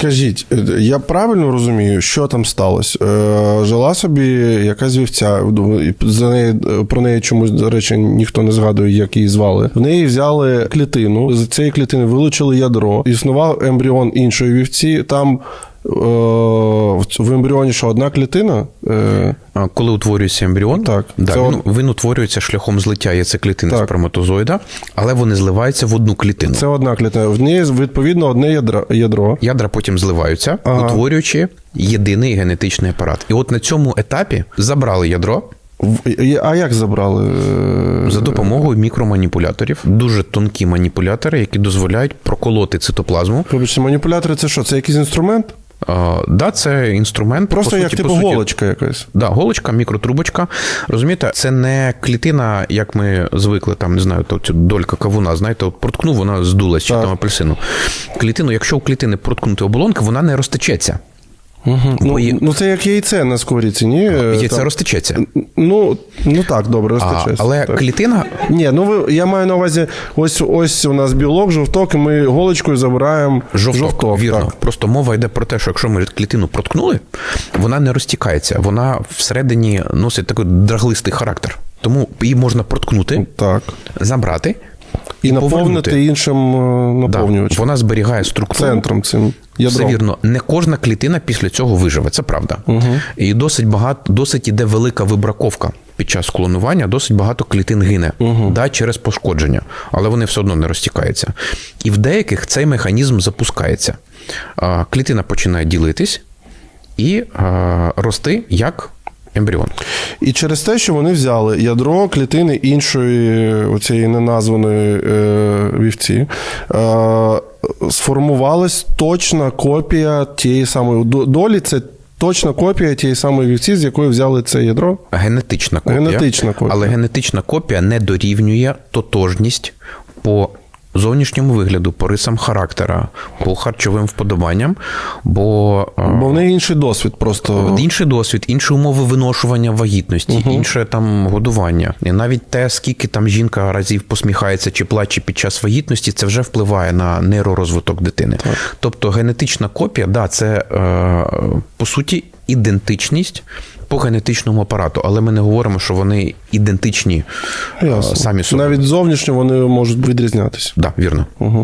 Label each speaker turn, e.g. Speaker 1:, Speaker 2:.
Speaker 1: Скажіть, е, я правильно розумію, що там сталося? Е, жила собі якась вівця, за неї, про неї чомусь, до речі, ніхто не згадує, як її звали. В неї взяли клітину, з цієї клітини вилучили ядро, існував ембріон іншої вівці. Там е, в ембріоні що одна клітина? Е,
Speaker 2: А Коли утворюється ембріон,
Speaker 1: Так.
Speaker 2: да,
Speaker 1: Це
Speaker 2: він, він утворюється шляхом злиття яйцеклітини сперматозоїда, але вони зливаються в одну клітину.
Speaker 1: це одна клітина. В неї відповідно одне ядро. ядро.
Speaker 2: Ядра потім зливаються,
Speaker 1: Ага.
Speaker 2: утворюючи єдиний генетичний апарат. І от на цьому етапі забрали ядро
Speaker 1: А як забрали? Е,
Speaker 2: за допомогою мікроманіпуляторів, дуже тонкі маніпулятори, які дозволяють проколоти цитоплазму.
Speaker 1: Вибачте, маніпулятори це що? Це якийсь інструмент?
Speaker 2: Да, це інструмент.
Speaker 1: Просто
Speaker 2: по
Speaker 1: як
Speaker 2: суті,
Speaker 1: типу
Speaker 2: по суті,
Speaker 1: голочка якась.
Speaker 2: Да, голочка, мікротрубочка. Розумієте, це не клітина, як ми звикли, там не знаю, то цю долька кавуна, знаєте, от проткнув, вона здулась, чи там апельсину. Клітину, якщо у клітини проткнути оболонка, вона не розтечеться.
Speaker 1: Угу. Ну, ну, це як яйце на сковорідці, ні? Е,
Speaker 2: Яйце
Speaker 1: там-
Speaker 2: розтечеться.
Speaker 1: Ну, ну так, добре,
Speaker 2: А,
Speaker 1: розтечеться.
Speaker 2: але
Speaker 1: так.
Speaker 2: клітина
Speaker 1: Ні, ну ви, я маю на увазі, ось ось у нас білок, жовток, і ми голочкою забираємо
Speaker 2: Жовток, вірно.
Speaker 1: так.
Speaker 2: Просто мова йде про те, що якщо ми клітину проткнули, вона не розтікається, вона всередині носить такий драглистий характер. Тому її можна проткнути,
Speaker 1: Так.
Speaker 2: забрати
Speaker 1: І, наповнити іншим е,
Speaker 2: Да, вона зберігає структуру.
Speaker 1: Центром цим
Speaker 2: Все вірно, не кожна клітина після цього виживе, це правда. Угу. І досить багато, досить іде велика вибраковка під час клонування, досить багато клітин гине угу. да, через пошкодження, але вони все одно не розтікаються. І в деяких цей механізм запускається. Клітина починає ділитись і рости як ембріон.
Speaker 1: І через те, що вони взяли ядро клітини іншої оцієї неназваної е, вівці, е, сформувалась точна копія тієї самої долі. Це точна копія тієї самої вівці, з якої взяли це ядро.
Speaker 2: Генетична копія.
Speaker 1: Генетична копія.
Speaker 2: Але генетична копія не дорівнює тотожність по зовнішньому вигляду, по рисам характера, по харчовим вподобанням, бо, е,
Speaker 1: Бо в неї інший досвід просто.
Speaker 2: інший досвід, інші умови виношування вагітності, інше там годування. І навіть те, скільки там жінка разів посміхається чи плаче під час вагітності, це вже впливає на нейророзвиток дитини. Тобто генетична копія, да, це е, по суті ідентичність по генетичному апарату, але ми не говоримо, що вони ідентичні е,
Speaker 1: Ясно.
Speaker 2: самі собі.
Speaker 1: Навіть зовнішньо вони можуть відрізнятися.
Speaker 2: Да, вірно.
Speaker 1: Угу.